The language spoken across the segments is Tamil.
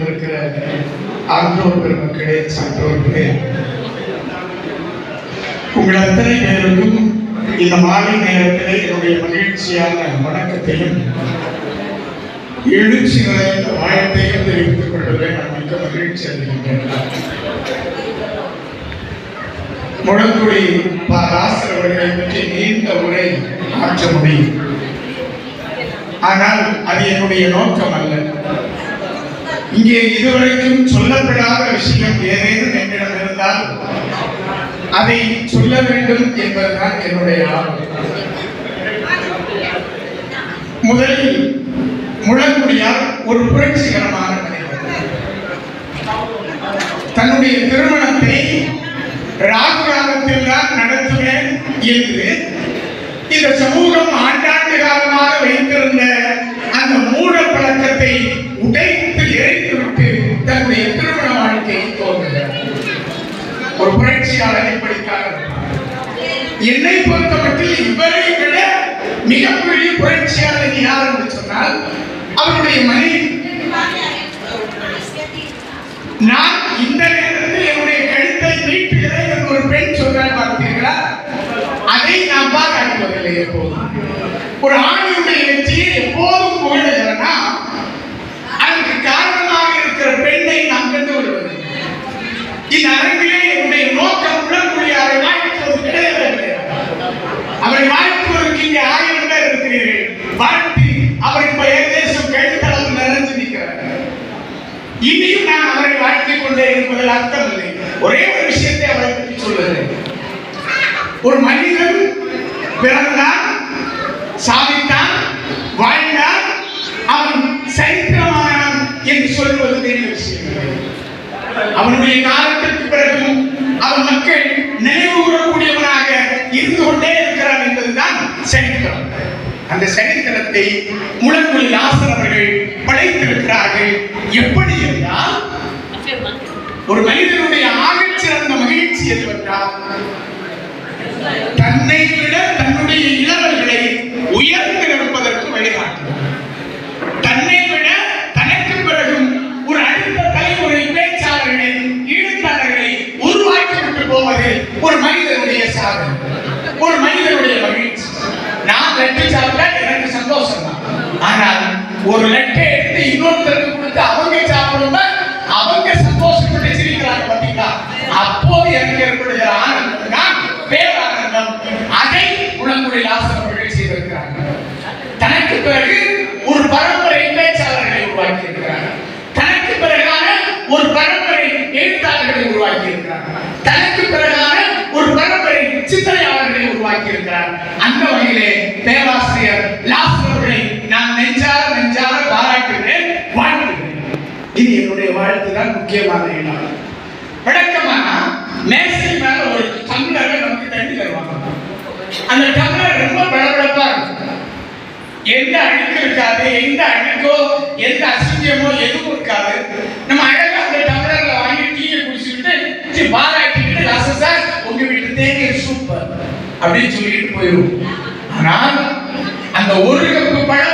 இருக்கிற ஆண்டோர் பெருமக்களே சான்றோர்களே உங்கள் அத்தனை பேருக்கும் இந்த மாலை நேரத்திலே என்னுடைய மகிழ்ச்சியான வணக்கத்தையும் எழுச்சி நிறைந்த வாயத்தையும் தெரிவித்துக் கொள்வதில் நான் மிக்க மகிழ்ச்சி அடைகின்றேன். முழங்குடி ராசர் பற்றி நீண்ட உரை ஆற்ற முடியும். ஆனால் அது என்னுடைய நோக்கம் அல்ல இங்கே இதுவரைக்கும் சொல்லப்படாத விஷயம் ஏதேனும் என்னிடம் இருந்தால் அதை சொல்ல வேண்டும் என்பதுதான் என்னுடைய முதலில் முழங்குடியார் ஒரு புரட்சிகரமான மனிதர் தன்னுடைய திருமணத்தை ராகுராகத்தில் தான் நடத்துவேன் என்று இந்த சமூகம் ஆண்டாண்டு காலமாக வைத்திருந்த அந்த மூட பழக்கத்தை உடைத்து எரித்துவிட்டு தன்னுடைய திருமண வாழ்க்கையை தோன்றுகிறார் ஒரு புரட்சியாளர் இப்படித்தான் என்னை பொறுத்தமட்டில் இவரை விட மிகப்பெரிய புரட்சியாளர் யார் என்று சொன்னால் அவருடைய மனைவி. நான் இந்த நேரத்தில் என்னுடைய கழுத்தை நீட்டுகிறேன் என்று ஒரு பெண் சொல்றாள் பார்த்தீர்களா அதை நான் பாராட்டுவதில்லை எப்போதும். ஒரு ஆணியுடைய வெற்றியை எப்போதும் புகழ்கிறனா அதற்கு காரணமாக இருக்கிற பெண்ணை நாம் கண்டு வருவதில்லை இந்த அரங்கிலே என்னுடைய நோக்கம் உடன்குடியாரை வாழ்த்துவது கிடையாது அவரை வாழ்த்துவதற்கு இங்கே ஆயிரம் பேர் இருக்கிறீர்கள். வாழ்த்தி அவர் இப்ப தேசம் கழுத்தளவு நிறைஞ்சு நிற்கிறார். இனியும் நான் அவரை வாழ்த்திக் கொண்டே இருப்பதில் அர்த்தம் இல்லை. ஒரே ஒரு விஷயத்தை அவரை பற்றி சொல்லுகிறேன். ஒரு மனிதன் பிறந்தான் சாதித்தான் வாழ்ந்தான் அவன் சரித்திரமானான் என்று சொல்வது பெரிய விஷயம். அவனுடைய காலத்திற்கு மக்கள் நினைவு கூறக்கூடியவனாக இருந்து கொண்டே இருக்கிறான் என்பதுதான் சரித்திரம் அந்த சரித்திரத்தை முழங்குழி ஆசன் அவர்கள் படைத்திருக்கிறார்கள். எப்படி என்றால் ஒரு மனிதனுடைய ஆகச்சிறந்த மகிழ்ச்சி எதுவென்றால் தன்னை விட தன்னுடைய இளவல்களை உயர்ந்த விட்டு ஒரு மனிதனுடைய சாதனை. ஒரு மனிதனுடைய மகிழ்ச்சி. நான் லட்டு சாப்பிட்டா எனக்கு சந்தோஷம் தான் ஆனால் ஒரு லட்டை எடுத்து இன்னொருத்தர் எந்த அழுக்கு இருக்காது எந்த அழுக்கோ எந்த அசிங்கமோ எதுவும் இருக்காது. நம்ம அழகா அந்த டம்ளர்ல வாங்கி டீயை குடிச்சுக்கிட்டு பாராட்டிக்கிட்டு ரசம் சார் உங்க வீட்டு தேங்காய் சூப்பர் அப்படின்னு சொல்லிட்டு போயிடும் ஆனால் அந்த ஒரு கப்பு பழம்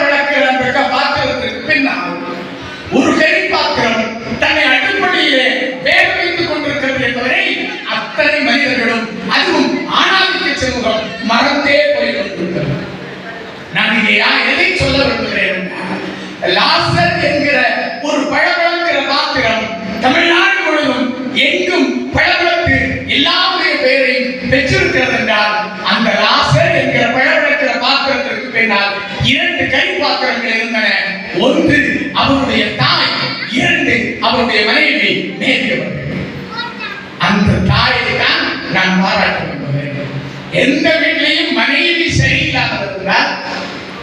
லாசர் என்கிற ஒரு பழவழக்கிற பாத்திரம் தமிழ்நாடு முழுவதும் எங்கும் பழவழக்கு எல்லாருடைய பெயரையும் பெற்றிருக்கிறது என்றால் அந்த லாசர் என்கிற பழவழக்கிற பாத்திரத்திற்கு பின்னால் இரண்டு கை பாத்திரங்கள் இருந்தன. ஒன்று அவருடைய தாய் இரண்டு அவருடைய மனைவி நேரியவர்கள் அந்த தாயை தான் நான் பாராட்ட விரும்புகிறேன். எந்த வீட்டிலையும்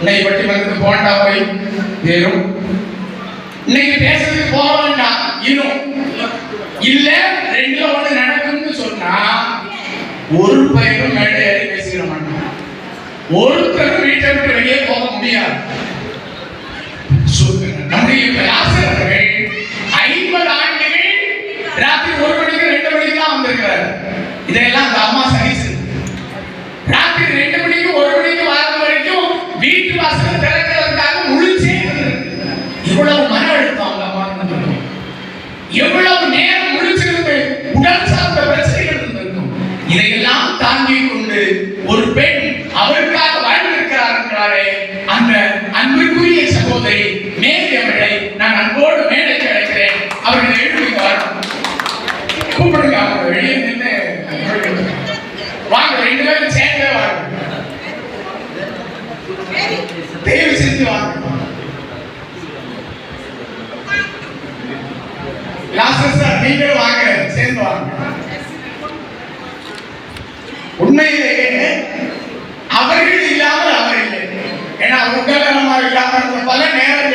இன்னைக்கு பட்டி வந்து போண்டா போய்? வேறும் இன்னைக்கு பேசுறதுக்கு போக வேண்டாம். இன்னும் இல்ல ரெண்டுல ஒண்ணு நடக்கும்னு சொன்னா ஒரு பையனும் மேடை ஏறி பேசிட மாட்டான். ஒருத்தரும் வீட்டை விட்டு வெளியே போக முடியாது. நம்முடைய ஆசிரியர்கள் வாங்க ரெண்டு பேரும் சேர்ந்தே வாங்க. தேர்வு செஞ்சு வாங்க. லாஸ்ட் சார் நீங்களே வாங்க சேர்ந்து வாங்க. அவர்கள் இல்லாமல் அவர் இல்லை. ஏன்னா உங்கள் பல நேரங்கள்